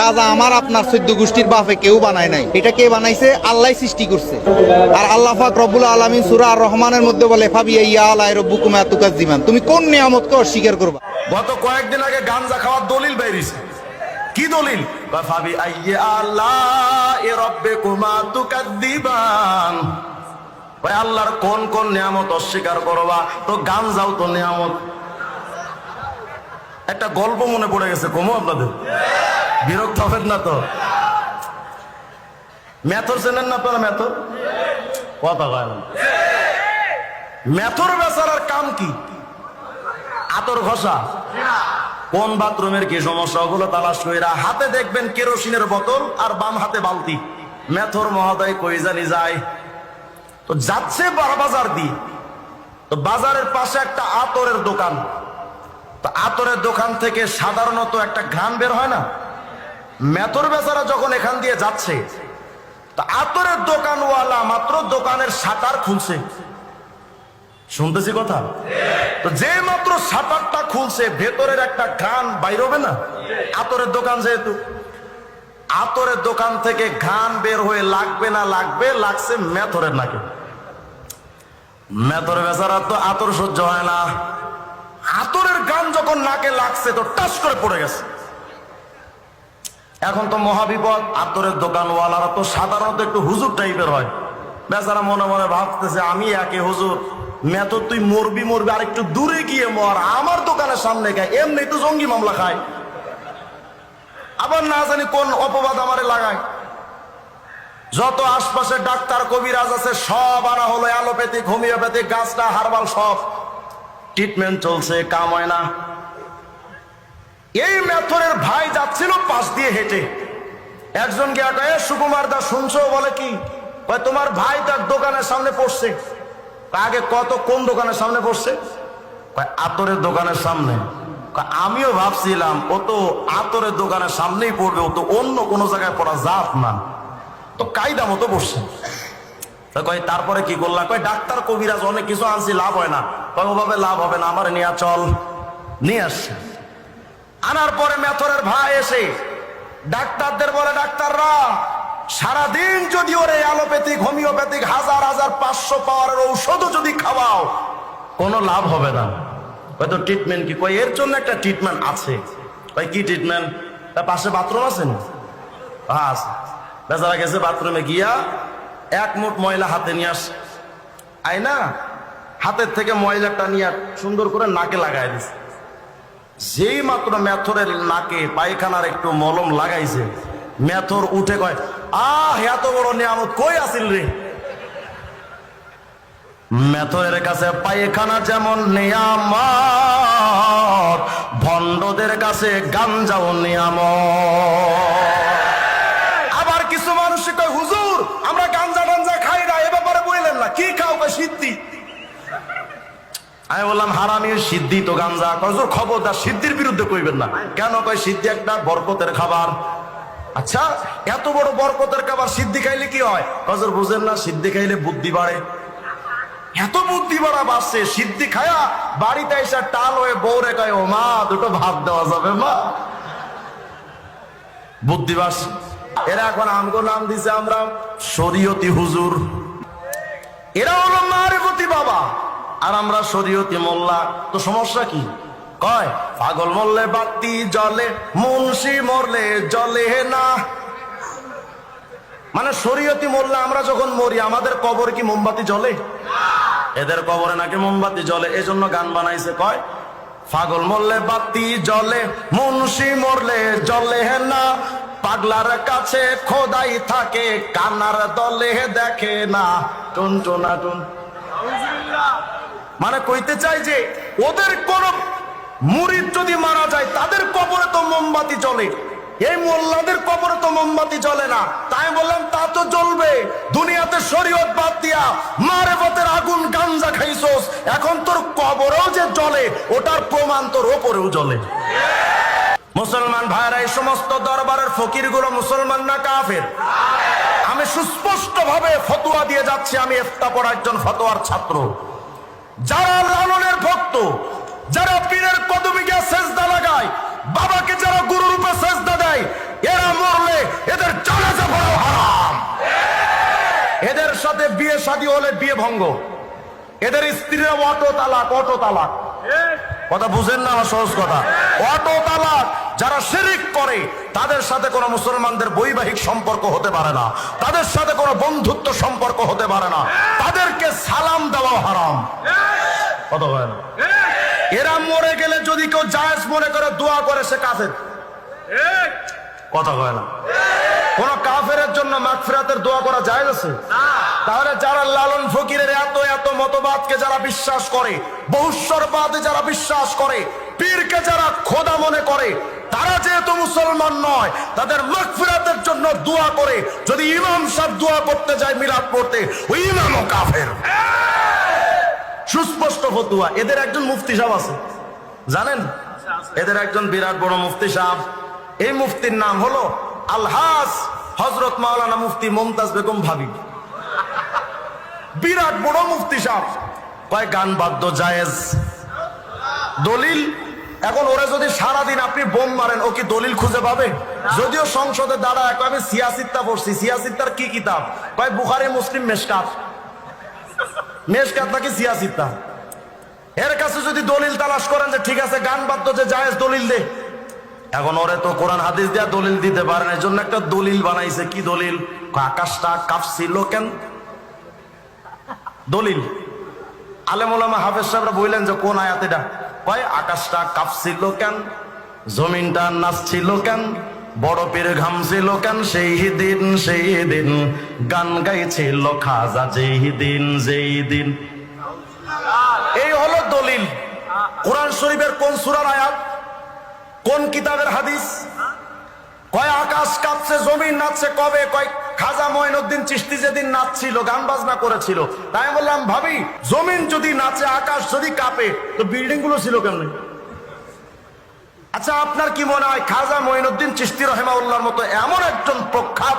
কাজা আমার আপনার চোদ্দ গোষ্ঠীর বাপে কেউ বানায় নাই। এটা কে বানাইছে? আল্লাহ সৃষ্টি করছে। আর আল্লাহ পাক রব্বুল আলামিন সূরা রহমানের মধ্যে বলে ফাবিয়া ইয়া আলাই রব্বুকুম আতুকাজ্জিমান তুমি কোন নিয়ামতকে অস্বীকার করবা? গত কয়েকদিন আগে গাঞ্জা খাওয়ার দলিল বেরিয়েছে। কি দলিল? বা ভাবি আইয়ে আল্লাহ এ রব্বে কুমা তুকাদ্দিবান ভাই, আল্লাহর কোন কোন নিয়ামত অস্বীকার করবা? তো গাঞ্জাও তো নিয়ামত। একটা গল্প মনে পড়ে গেছে, কমো আপনাদের? বিরক্ত হবেন না তো? মেথর চেনেন না আপনারা মেথর? কথা কয় মেথর বেচারার কাম কি? আতর ঘষা? কোন বাথরুমের কি সমস্যা? ওগুলো তালাশ কইরা হাতে দেখবেন কেরোসিনের বোতল আর বাম হাতে বালতি। মেথর মহোদয় কই জানি যায়? তো যাচ্ছে বাজার দিয়ে। তো বাজারের পাশে একটা আতরের দোকান। তো আতরের দোকান থেকে সাধারণত একটা ঘ্রাণ বের হয় না? মেথর বেচারা যখন এখান দিয়ে যাচ্ছে, তা আতরের দোকানওয়ালা মাত্র দোকানের শাটার খুলছে। শুনতেছি কথা? তো যে মাত্র শাটারটা খুলছে, ভেতরের একটা ঘ্রাণ বাইর হবে না? আতরের দোকান যেহেতু। আতরের দোকান থেকে ঘ্রাণ বের হয়ে লাগবে না লাগবে, লাগছে মেথরের নাকে। মেথর বেচারা তো আতর সহ্য হয় না। আতরের গান যখন নাকে লাগছে, তো টাস করে পড়ে গেছে। এখন তো মহাবিপদ আতরের দোকানওয়ালারা তো সাধারণত একটু হুজুর টাইপের হয়। বেচারা মনে মনে ভাবতেছে, আমি একে হুজুর মেতো তুই মরবি মরবি, আর একটু দূরে গিয়ে মর, আমার দোকানের সামনে গায়, এমনি তো জঙ্গি মামলা খায়। আবার না জানি কোন অপবাদ আমারে লাগায়। যত আশপাশে ডাক্তার, কবিরাজ আছে, সব আনা হলো, অ্যালোপ্যাথিক, হোমিওপ্যাথিক, গাছটা হারবাল সব। ট্রিটমেন্ট চলছে, কাম হয় না। এই মেথরের ভাই যাচ্ছিল পাশ দিয়ে হেঁটে। একজন গিয়া সুকুমার দা, শুনছো? বলে কি তোমার ভাই তার দোকানের সামনে পড়ছে। আগে কত, কোন দোকানের সামনে পড়ছে? আতরের দোকানের সামনে। আমিও ভাবছিলাম, ও তো আতরের দোকানের সামনেই পড়বে, ও তো অন্য কোনো জায়গায় পড়া জাত না। তো কায়দা মতো পড়ছে। তারপরে কি করলাম? কয়, ডাক্তার কবিরাজ, অনেক কিছু আনছি, লাভ হয় না। কয়, ওভাবে লাভ হবে না, আমার নিয়ে, চল। নিয়ে আসছে। আনার পরে মেথরের ভাই এসে ডাক্তারদের বলে, ডাক্তাররা, সারাদিন যদি ওরে অ্যালোপ্যাথিক, হোমিওপ্যাথিক হাজার হাজার পাঁচশো পাওয়ার ঔষধও যদি খাওয়াও, কোনো লাভ হবে না। হয়তো ট্রিটমেন্ট কি? কই এর জন্য একটা ট্রিটমেন্ট আছে। কই কি ট্রিটমেন্ট তার পাশে বাথরুম আছে না? হ্যাঁ বেচারা গেছে বাথরুমে গিয়া এক মুঠ ময়লা হাতে নিয়ে আস আই না হাতের থেকে ময়লাটা নিয়ে সুন্দর করে নাকে লাগাই দিছে। যেই মাত্র মেথরের নাকে পায়খানার একটু মলম লাগাইছে, মেথর উঠে কয়, আহ, এত বড় নিয়ামত কই আসিল রে? মেথরের কাছে পায়খানা যেমন নিয়ামত, ভণ্ডদের কাছে গাঞ্জাও নিয়ামত। আবার কিছু মানুষ হুজুর, আমরা গাঞ্জা টাঞ্জা খাই না, এ ব্যাপারে বললেন না। কি খাও বা সিদ্ধি? আমি বললাম, হারামির সিদ্ধি তো গাঞ্জা। কজোর খবরদার সিদ্ধির বিরুদ্ধে কইবেন না। কেন কয়, সিদ্ধি একটা বরকতের খাবার। আচ্ছা এত বড় বরকতের খাবার সিদ্ধি খাইলে কি হয়? কজর বুঝেন না, সিদ্ধি খাইলে বুদ্ধি বাড়ে। এত বুদ্ধি বাড়া বাড়ছে, সিদ্ধি খায়া বাড়িতে এসে টাল হয়ে বউরে কয়, ও মা, দুটো ভাত দেওয়া যাবে মা। বুদ্ধি বাড়ছে। এরা এখন আমগো নাম দিছে আমরা শরীয়তি হুজুর। এরা হলো মারেফতি বাবা। আর আমরা শরীয়তি মোল্লা, তো সমস্যা কি? কয়, পাগল মরলে বাতি জলে মুন্সি মরলে জলে না। মানে শরীয়তি মোল্লা, আমরা যখন মরি, আমাদের কবর কি মোমবাতি জ্বলে? এদের কবরে নাকি মোমবাতি জ্বলে, এজন্য গান বানাইছে, কয়, পাগল মরলে বাতি জলে মুন্সি মরলে জলে না। পাগলার কাছে খোদাই থাকে, কানার দলে দেখে না। টুন টুনা টুন মানে কইতে চাই যে, ওদের কোন মুরিদ যদি মারা যায়, তাদের কবরে তো মোমবাতি জ্বলে। এই মোল্লাদের কবরে তো মোমবাতি জ্বলে না। তাই বললাম, তা তো জ্বলবে। দুনিয়াতে শরীয়ত বাদ দিয়া মারে পথের আগুন গাঞ্জা খাইছোস। এখন তোর কবরেও যে জ্বলে, ওটার প্রমাণ তোর ওপরেও জ্বলে। মুসলমান ভাইরা এই সমস্ত দরবারের ফকিরগুলো মুসলমান না কাফের? আমি সুস্পষ্ট ভাবে ফতোয়া দিয়ে যাচ্ছি, আমি এফতা পড়া একজন ফতোয়ার ছাত্র। যারা লালনের ভক্ত যারা পীরের কদমে গিয়ে সেজদা লাগায় বাবাকে যারা গুরু রূপে সেজদা দেয় এরা মরলে এদের জানাজা পড়াও হারাম। এদের সাথে বিয়ে শাদী হলে বিয়ে ভঙ্গ। এদের স্ত্রীরা অটো তালাক অটো তালাক কথা বুঝেন না সহজ কথা। অটো তালাক যারা শিরিক করে, তাদের সাথে কোনো মুসলমানদের বৈবাহিক সম্পর্ক হতে পারে না। তাদের সাথে কোনো বন্ধুত্ব সম্পর্ক হতে পারে না। তাদেরকে সালাম দেওয়া হারাম। এরা মরে গেলে যদি কেউ জায়েজ মনে করে দোয়া করে, সে কাফের। কথা হয় না। কোন কাফের জন্য মাগফিরাতের দোয়া করা যায় আছে? তাহলে যারা লালন ফকিরের এত এত মতবাদকে যারা বিশ্বাস করে, বহুস্বরবাদে যারা বিশ্বাস করে, পীরকে যারা খোদা মনে করে, তারা যেহেতু মুসলমান নয়, তাদের মাগফিরাতের জন্য দোয়া করে। যদি ইমাম সাহেব দোয়া করতে যায় মিলাদ পড়তে, ওই ইমামও কাফের। সুস্পষ্ট ফতুয়া। এদের একজন মুফতি সাহেব আছে। জানেন? এদের একজন বিরাট বড় মুফতি সাহেব। এই মুফতির নাম হলো আলহাস হজরত মাওলানা মুফতি মমতাজ বেগম ভাবি। বিরাট বড় মুফতি সাহেব। কয়, গান বাদ্য জায়েজ। দলিল এখন ওরা যদি সারাদিন আপনি বোম মারেন, ও কি দলিল খুঁজে পাবে? যদিও সংসদে দাঁড়ায়, কয়, আমি সিয়াসিত্তা পড়ছি সিয়াসিত্তার কি কিতাব? কয়, বুখারি, মুসলিম, মেশকাত। মেশকাত নাকি সিয়াসিত্তা এর কাছে যদি দলিল তালাশ করেন যে ঠিক আছে, গান বাদ্য যে জায়েজ দলিল দে। এখন ওরে তো কোরআন হাদিস দিয়া দলিল দিতে পারেন এর জন্য একটা দলিল বানাইছে। কি দলিল? আকাশটা কাঁপছিল কেন? দলিল। আলেমুলামা হাফেজ সাহেবরা বললেন যে কোন আয়াত এটা? কয় আকাশটা কাঁপছিল কেন? জমিনটা নাচছিল কেন? বড় পীর ঘামছিল কেন? সেই দিন সেই দিন গান গাইছিল খাজা, যেই দিন যেই দিন। এই হলো দলিল। কোরআন শরীফের কোন সুরার আয়াত? কোন কিতাবের হাদিস? কয় আকাশ কাঁপছে, জমিন নাচছে, কবে, কয় খাজা ময়নউদ্দিন চিস্তি যেদিন নাচছিল, গান বাজনা করেছিল, তাই আমি বললাম, ভাবি, জমিন যদি নাচে, আকাশ যদি কাঁপে, তো বিল্ডিংগুলো ছিল কেমন? আচ্ছা আপনার কি মনে হয়, খাজা মঈনুদ্দিন চিস্তি রহেমাউল্লাহর মতো এমন একজন প্রখ্যাত